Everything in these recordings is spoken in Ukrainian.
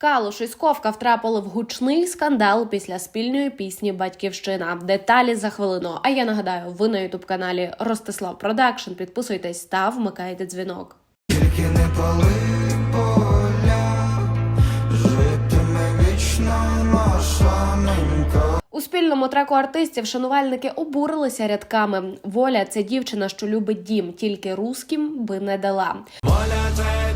Калуш і Сковка втрапили в гучний скандал після спільної пісні Батьківщина. Деталі за хвилину. А я нагадаю, ви на ютуб каналі Ростислав Продакшн. Підписуйтесь та вмикайте дзвінок. Тільки не пали поля, житиме вічно наша ненька. У спільному треку артистів шанувальники обурилися рядками. Воля це дівчина, що любить дім, тільки русським би не дала. Воля це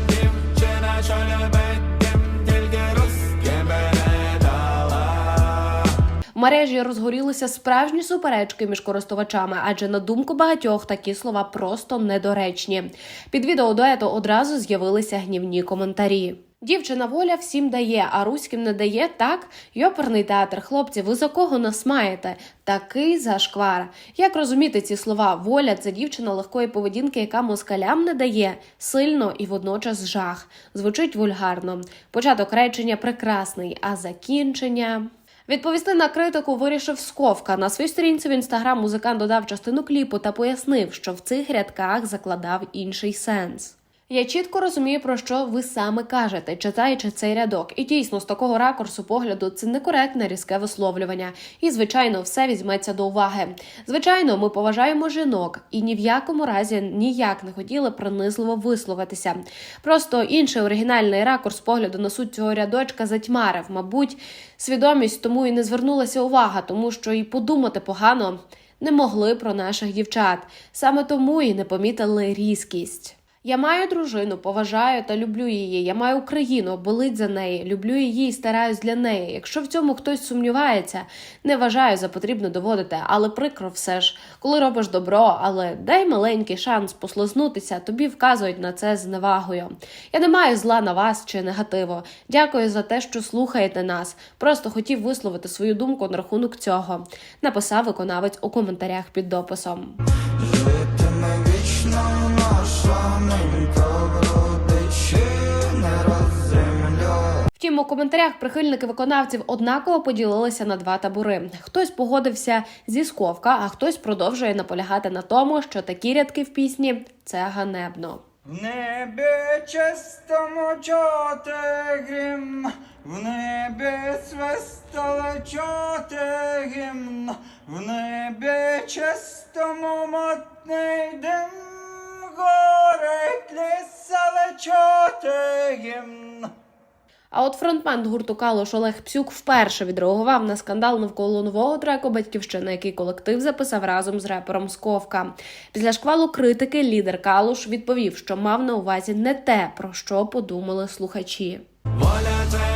мережі розгорілися справжні суперечки між користувачами, адже на думку багатьох такі слова просто недоречні. Під відео дуету одразу з'явилися гнівні коментарі. Дівчина воля всім дає, а руським не дає так. Йоперний театр, хлопці, ви за кого нас маєте? Такий зашквар. Як розуміти ці слова? Воля це дівчина легкої поведінки, яка москалям не дає сильно і водночас жах. Звучить вульгарно. Початок речення прекрасний, а закінчення. Відповісти на критику вирішив Сковка. На своїй сторінці в інстаграм музикант додав частину кліпу та пояснив, що в цих рядках закладав інший сенс. Я чітко розумію, про що ви саме кажете, читаючи цей рядок. І дійсно, з такого ракурсу погляду це некоректне різке висловлювання. І, звичайно, все візьметься до уваги. Звичайно, ми поважаємо жінок і ні в якому разі ніяк не хотіли принизливо висловитися. Просто інший оригінальний ракурс погляду на суть цього рядочка затьмарив. Мабуть, свідомість тому і не звернулася увага, тому що і подумати погано не могли про наших дівчат. Саме тому і не помітили різкість. Я маю дружину, поважаю та люблю її. Я маю Україну, болить за неї, люблю її і стараюсь для неї. Якщо в цьому хтось сумнівається, не вважаю за потрібно доводити, але прикро все ж, коли робиш добро, але дай маленький шанс послизнутися, тобі вказують на це з невагою. Я не маю зла на вас чи негативу. Дякую за те, що слухаєте нас. Просто хотів висловити свою думку на рахунок цього. Написав виконавець у коментарях під дописом. Втім, у коментарях прихильники виконавців однаково поділилися на два табори. Хтось погодився зі сковка, а хтось продовжує наполягати на тому, що такі рядки в пісні це ганебно. В небі чистому чоти грім, в небі свистали чоти гімн, в небі чистому мотний дим, А от фронтмен гурту Калош Олег Псюк вперше відреагував на скандал навколо нового треку Батьківщина, який колектив записав разом з репером Сковка. Після шквалу критики лідер Калуш відповів, що мав на увазі не те, про що подумали слухачі. Воля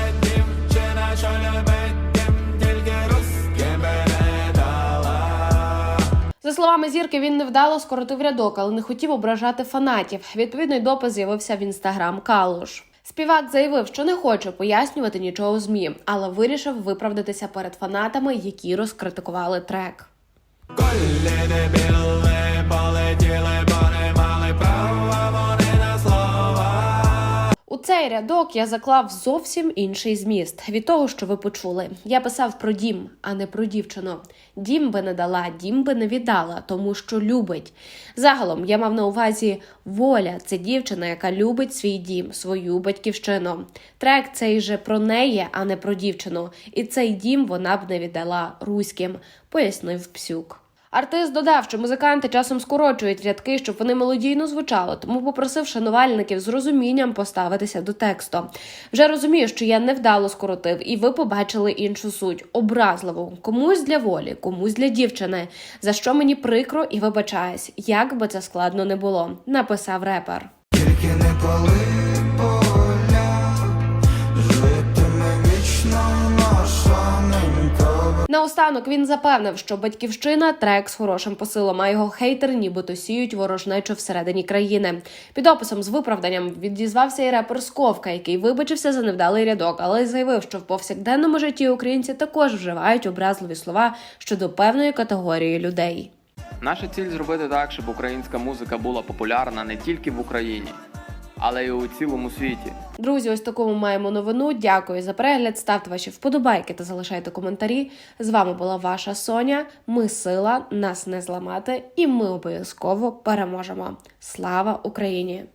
За словами зірки, він невдало скоротив рядок, але не хотів ображати фанатів. Відповідний допис з'явився в інстаграм Калуш. Співак заявив, що не хоче пояснювати нічого змі, але вирішив виправдатися перед фанатами, які розкритикували трек. Колі дебіли полетіли, цей рядок я заклав зовсім інший зміст від того, що ви почули. Я писав про дім, а не про дівчину. Дім би не дала, дім би не віддала, тому що любить. Загалом я мав на увазі воля це дівчина, яка любить свій дім, свою батьківщину. Трек цей же про неї, а не про дівчину. І цей дім вона б не віддала руським, пояснив Псюк. Артист додав, що музиканти часом скорочують рядки, щоб вони мелодійно звучали, тому попросив шанувальників з розумінням поставитися до тексту. Вже розумію, що я невдало скоротив, і ви побачили іншу суть образливу комусь для волі, комусь для дівчини. За що мені прикро і вибачаюсь, як би це складно не було, написав репер. Тільки не пали Наостанок він запевнив, що батьківщина трек з хорошим посилом, а його хейтери нібито сіють ворожнечу всередині країни. Під описом з виправданням відізвався і репер Сковка, який вибачився за невдалий рядок, але й заявив, що в повсякденному житті українці також вживають образливі слова щодо певної категорії людей. Наша ціль зробити так, щоб українська музика була популярна не тільки в Україні, але й у цілому світі. Друзі, ось такому маємо новину. Дякую за перегляд. Ставте ваші вподобайки та залишайте коментарі. З вами була ваша Соня. Ми сила, нас не зламати, і ми обов'язково переможемо. Слава Україні!